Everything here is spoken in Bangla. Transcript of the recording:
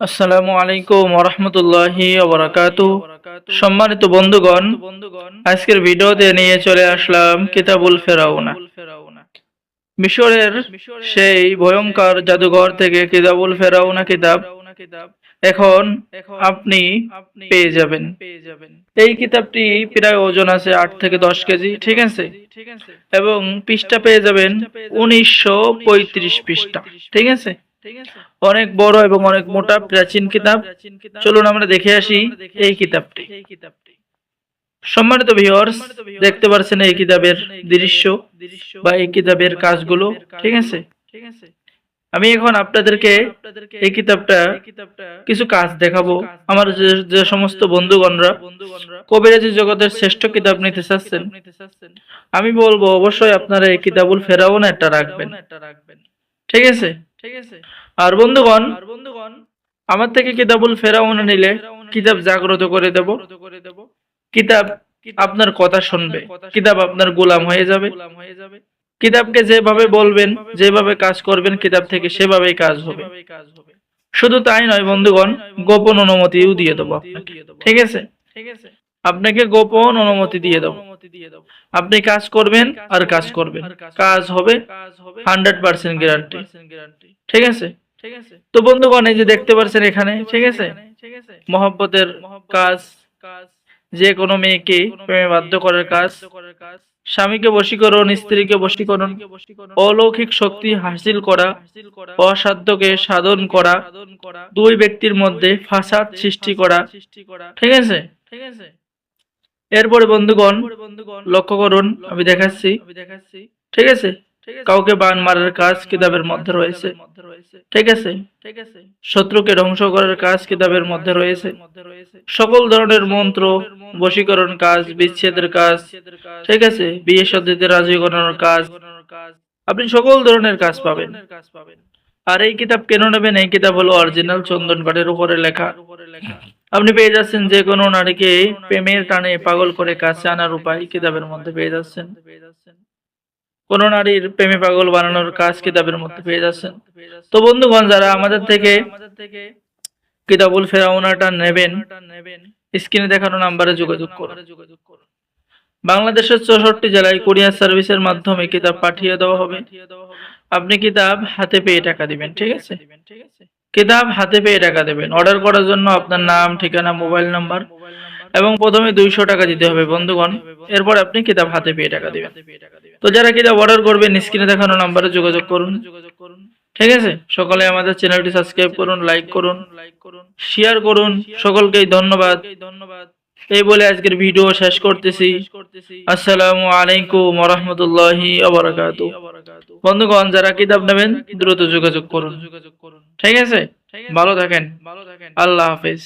আসসালামু আলাইকুম ওরহমতুল্লাহি ওবরাকাত সম্মানিত বন্ধুগণ, আজকের ভিডিওতে নিয়ে চলে আসলাম কিতাবুল ফেরাউনা। মিশরের সেই ভয়ঙ্কর জাদুঘর থেকে কিতাবুল ফেরাউনা কিতাব এখন আপনি পেয়ে যাবেন। এই কিতাবটি প্রায় ওজন আছে আট থেকে দশ কেজি, ঠিক আছে? এবং পৃষ্ঠা পেয়ে যাবেন উনিশশো পঁয়ত্রিশ পৃষ্ঠা, ঠিক আছে? অনেক বড় এবং অনেক মোটা প্রাচীন কিতাব। চলুন আমরা দেখে আসি এই কিতাবটি। সম্মানিত ভিউয়ার্স দেখতে পাচ্ছেন এই কিতাবের দৃশ্য বা এই কিতাবের কাজগুলো। ঠিক আছে? ঠিক আছে? আমি এখন আপনাদেরকে এই কিতাবটা কিছু কাজ দেখাবো। আমার যে যে সমস্ত বন্ধুগণরা কবিরাজি জগতের শ্রেষ্ঠ কিতাব নিতে চাচ্ছেন আমি বলব অবশ্যই আপনারা এই কিতাবুল ফেরাউন একটা রাখবেন। ঠিক আছে? আর বন্ধুগণ আমার থেকে কিতাবুল ফেরাউন নিলে কিতাব জাগ্রত করে দেব। কিতাব আপনার কথা শুনবে। কিতাব আপনার গোলাম হয়ে যাবে। কিতাবকে যেভাবে বলবেন যেভাবে কাজ করবেন কিতাব থেকে সেভাবেই কাজ হবে। শুধু তাই নয় বন্ধুগণ গোপন অনুমতিও দিয়ে দেবো আপনাকে। ঠিক আছে। আপনাকে গোপন অনুমতি দিয়ে দেবো। আপনি কাজ করবেন আর কাজ করবেন কাজ হবে হান্ড্রেড পার্সেন্ট গ্যারান্টি ঠিক আছে? তো বন্ধুগণ এই যে দেখতে পাচ্ছেন এখানে ঠিক আছে? মহব্বতের কাজ যে কোনো মেয়েকে প্রেমে বাধ্য করার কাজ স্বামীকে বশীকরণ স্ত্রীকে বশীকরণ অলৌকিক শক্তি হাসিল করা অসাধ্যকে সাধন করা দুই ব্যক্তির মধ্যে ফাসাদ সৃষ্টি করা ঠিক আছে? ঠিক আছে। এরপরে বন্ধুগণ লক্ষ্য করুন আমি দেখাচ্ছি। ঠিক আছে? কাউকে বান মারার কাজ কিতাবের মধ্যে রয়েছে। ঠিক আছে? শত্রুকে ধ্বংস করার কাজ কিতাবের মধ্যে রয়েছে। সকল ধরনের মন্ত্র বশীকরণ কাজ বিচ্ছেদের কাজ। ঠিক আছে? বিয়ে সদ্যতে রাজি করানোর কাজ। আপনি সকল ধরনের কাজ পাবেন। আর এই কিতাব কেন নেবেন? এই কিতাব হলো অরিজিনাল চন্দন কাঠের উপরে লেখা। আপনি পেয়ে যাচ্ছেন যে কোনো নারীকে প্রেমের টানে পাগল করে কাছে আনার উপায় কিতাবের মধ্যে পেয়ে যাচ্ছেন। কোন নারীর প্রেমে পাগল বানানোর কাজ কিতাবের মধ্যে পেয়ে যাচ্ছেন। তো বন্ধুগণ, যারা আমাদের থেকে কিতাবুল ফেরাউনাটা নেবেন, স্ক্রিনে দেখানো নাম্বারে যোগাযোগ করুন। বাংলাদেশের চৌষট্টি জেলায় কুরিয়ার সার্ভিসের মাধ্যমে কিতাব পাঠিয়ে দেওয়া হবে। আপনি কিতাব হাতে পেয়ে টাকা দিবেন, ঠিক আছে? কিতাব হাতে পেয়ে টাকা দেবেন। অর্ডার করার জন্য আপনার নাম, ঠিকানা মোবাইল নাম্বার এবং প্রথমে দুইশো টাকা দিতে হবে বন্ধুগণ। এরপর আপনি কিতাব হাতে পেয়ে টাকা দেবেন। তো যারা কিতাব অর্ডার করবেন স্ক্রিনে দেখানো নাম্বারে যোগাযোগ করুন যোগাযোগ করুন। ঠিক আছে? সকলে আমাদের চ্যানেলটি সাবস্ক্রাইব করুন লাইক করুন লাইক করুন। শেয়ার করুন সকলকেই ধন্যবাদ। ধন্যবাদ এই বলে আজকের ভিডিও শেষ করতেছি। আসসালামু আলাইকুম ওরহমতুল্লাহি বন্ধুগণ যারা কিতাব নেবেন দ্রুত যোগাযোগ করুন। যোগাযোগ করুন। ঠিক আছে? ভালো থাকেন। ভালো থাকেন। আল্লাহ হাফেজ।